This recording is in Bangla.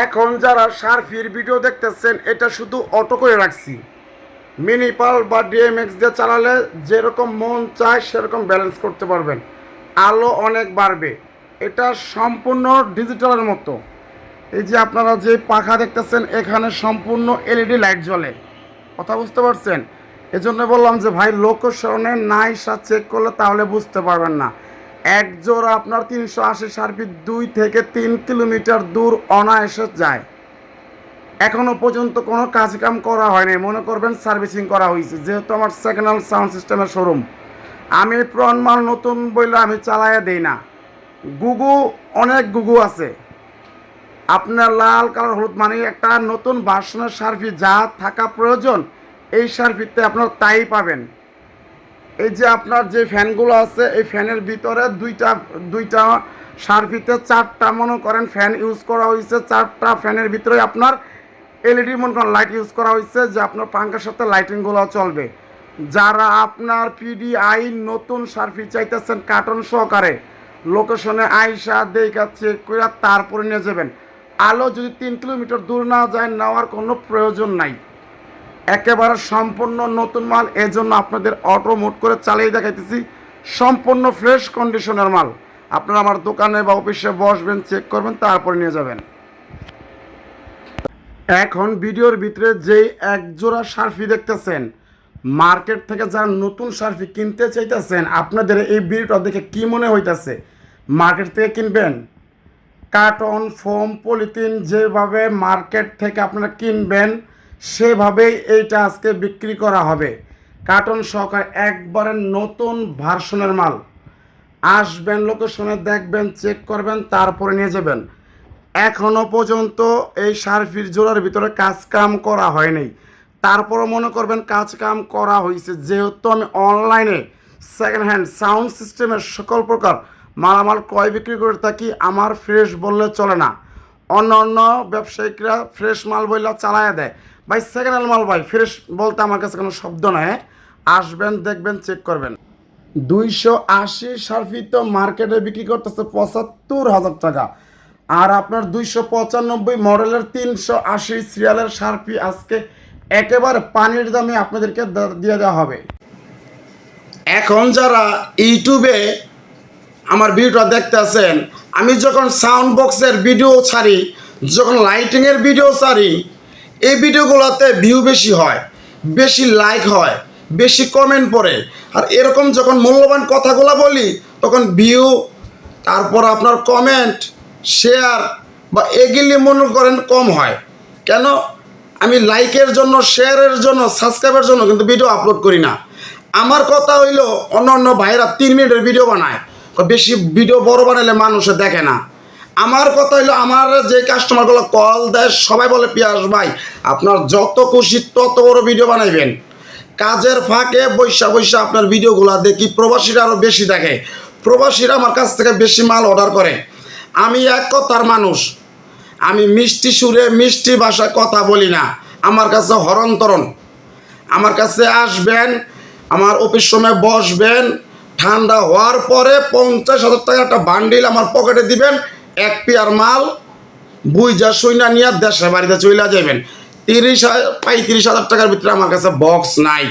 এখন যারা সার্ফির ভিডিও দেখতেছেন, এটা শুধু অটো করে রাখছি। মিনিপাল বা ডিএমএক্স দিয়ে চালালে যেরকম মন চায় সেরকম ব্যালেন্স করতে পারবেন। আলো অনেক বাড়বে। এটা সম্পূর্ণ ডিজিটালের মতো। এই যে আপনারা যে পাখা দেখতেছেন, এখানে সম্পূর্ণ এলইডি লাইট জ্বলে। কথা বুঝতে পারছেন? এজন্য বললাম যে ভাই লোকেশনে নাইসা চেক করলে তাহলে বুঝতে পারবেন না। এক জোড়া আপনার তিনশো আশি সার্ফি দুই থেকে তিন কিলোমিটার দূর অনায়াসে যায়। এখনও পর্যন্ত কোনো কাজ কাম করা হয়নি। মনে করবেন সার্ভিসিং করা হয়েছে। যেহেতু আমার সেকেন্ড হ্যান্ড সাউন্ড সিস্টেমের শোরুম আমি পুরান মাল নতুন বইলে আমি চালাইয়া দেই না। গুগু, অনেক গুগু আছে। আপনার লাল কালার হলুদ মানে একটা নতুন ভার্সনের সার্ফি যা থাকা প্রয়োজন, এই সার্ফিতে আপনার তাই পাবেন। এই যে আপনার যে ফ্যানগুলো আছে, এই ফ্যানের ভিতরে দুইটা দুইটা সার্ফিতে চারটা, মনে করেন ফ্যান ইউজ করা হয়েছে চারটা ফ্যানের ভিতরে আপনার এলইডি, মনে করেন লাইট ইউজ করা হয়েছে যে আপনার পাঙ্খার সাথে লাইটিংগুলো চলবে। যারা আপনার পিডিআই নতুন সার্ফি চাইতেছেন, কার্টন সহকারে, লোকেশনে আইসা দেখা চেক করে তারপরে নিয়ে যাবেন। আলো যদি তিন কিলোমিটার দূর না যায়, নেওয়ার কোনো প্রয়োজন নাই। একেবারে সম্পূর্ণ নতুন মাল, এজন্য আপনাদের অটো মোট করে চালিয়ে দেখাইতেছি। সম্পূর্ণ ফ্রেশ কন্ডিশনের মাল। আপনারা আমার দোকানে বা অফিসে বসবেন চেক করবেন, তারপরে নিয়ে যাবেন। এখন ভিডিওর ভিতরে যেই এক জোড়া সার্ফি দেখতেছেন, মার্কেট থেকে যারা নতুন সার্ফি কিনতে চাইতেছেন, আপনাদের এই ভিডিওটা দেখে কি মনে হইতেছে? মার্কেট থেকে কিনবেন? কার্টন, ফোম, পলিথিন, যেভাবে মার্কেট থেকে আপনারা কিনবেন সেভাবেই এইটা আজকে বিক্রি করা হবে। কার্টন সহকারে একবারে নতুন ভার্সনের মাল। আসবেন লোকেশনে, দেখবেন, চেক করবেন, তারপরে নিয়ে যাবেন। এখনও পর্যন্ত এই সার্ফির জোড়ার ভিতরে কাজ কাম করা হয়নি। তারপরও মনে করবেন কাজ কাম করা হয়েছে যেহেতু আমি অনলাইনে সেকেন্ড হ্যান্ড সাউন্ড সিস্টেমের সকল প্রকার মালামাল ক্রয় বিক্রি করে থাকি, আমার ফ্রেশ বললে চলে না। অন্য অন্য ব্যবসায়িকরা ফ্রেশ মাল বইলা চালায় দেয়। ভাই সেকেন্ড হ্যান্ড মাল ভাই, ফ্রেশ বলতে আমার কাছে কোনো শব্দ নয় হ্যাঁ? আসবেন, দেখবেন চেক করবেন। দুইশো আশি সার্ফি তো মার্কেটে বিক্রি করতেছে পঁচাত্তর হাজার টাকা। আর আপনার দুইশো পঁচানব্বই মডেলের তিনশো আশি সিরিয়ালের সার্ফি আজকে একেবারে পানির দামে আপনাদেরকে দিয়ে দেওয়া হবে। এখন যারা ইউটিউবে আমার ভিডিওটা দেখতে আছেন আমি যখন সাউন্ড বক্সের ভিডিও ছাড়ি, যখন লাইটিংয়ের ভিডিও ছাড়ি, এই ভিডিওগুলোতে ভিউ বেশি হয়, বেশি লাইক হয়, বেশি কমেন্ট পড়ে। আর এরকম যখন মূল্যবান কথাগুলো বলি, তখন ভিউ তারপর আপনার কমেন্ট শেয়ার বা এগুলি মনে করেন কম হয়। কেন? আমি লাইকের জন্য শেয়ারের জন্য সাবস্ক্রাইবের জন্য কিন্তু ভিডিও আপলোড করি না। আমার কথা হইল অন্য অন্য ভাইরা তিন মিনিটের ভিডিও বানায়। বেশি ভিডিও বড় বানালে মানুষে দেখে না। আমার কথা হইল, আমার যে কাস্টমারগুলো কল দেয়, সবাই বলে, পিয়াস ভাই, আপনার যত খুশি তত বড় ভিডিও বানাইবেন। কাজের ফাঁকে বৈশা বৈশা আপনার ভিডিওগুলো দেখি, প্রবাসীরা আরও বেশি দেখে। প্রবাসীরা আমার কাছ থেকে বেশি মাল অর্ডার করে। আমি এক কথার মানুষ, আমি মিষ্টি সুরে মিষ্টি ভাষায় কথা বলি না। আমার কাছে হরন্তরণ আমার কাছে আসবেন, আমার অফিস সময় বসবেন ঠান্ডা হওয়ার পরে পঞ্চাশ হাজার টাকা একটা বান্ডিল আমার পকেটে দিবেন, এক পেয়ার মাল, বুইজা সৈন্য নিয়ে দেশের বাড়িতে চলে যাবেন। তিরিশ পঁয়ত্রিশ হাজার টাকার ভিতরে আমার কাছে বক্স নাই।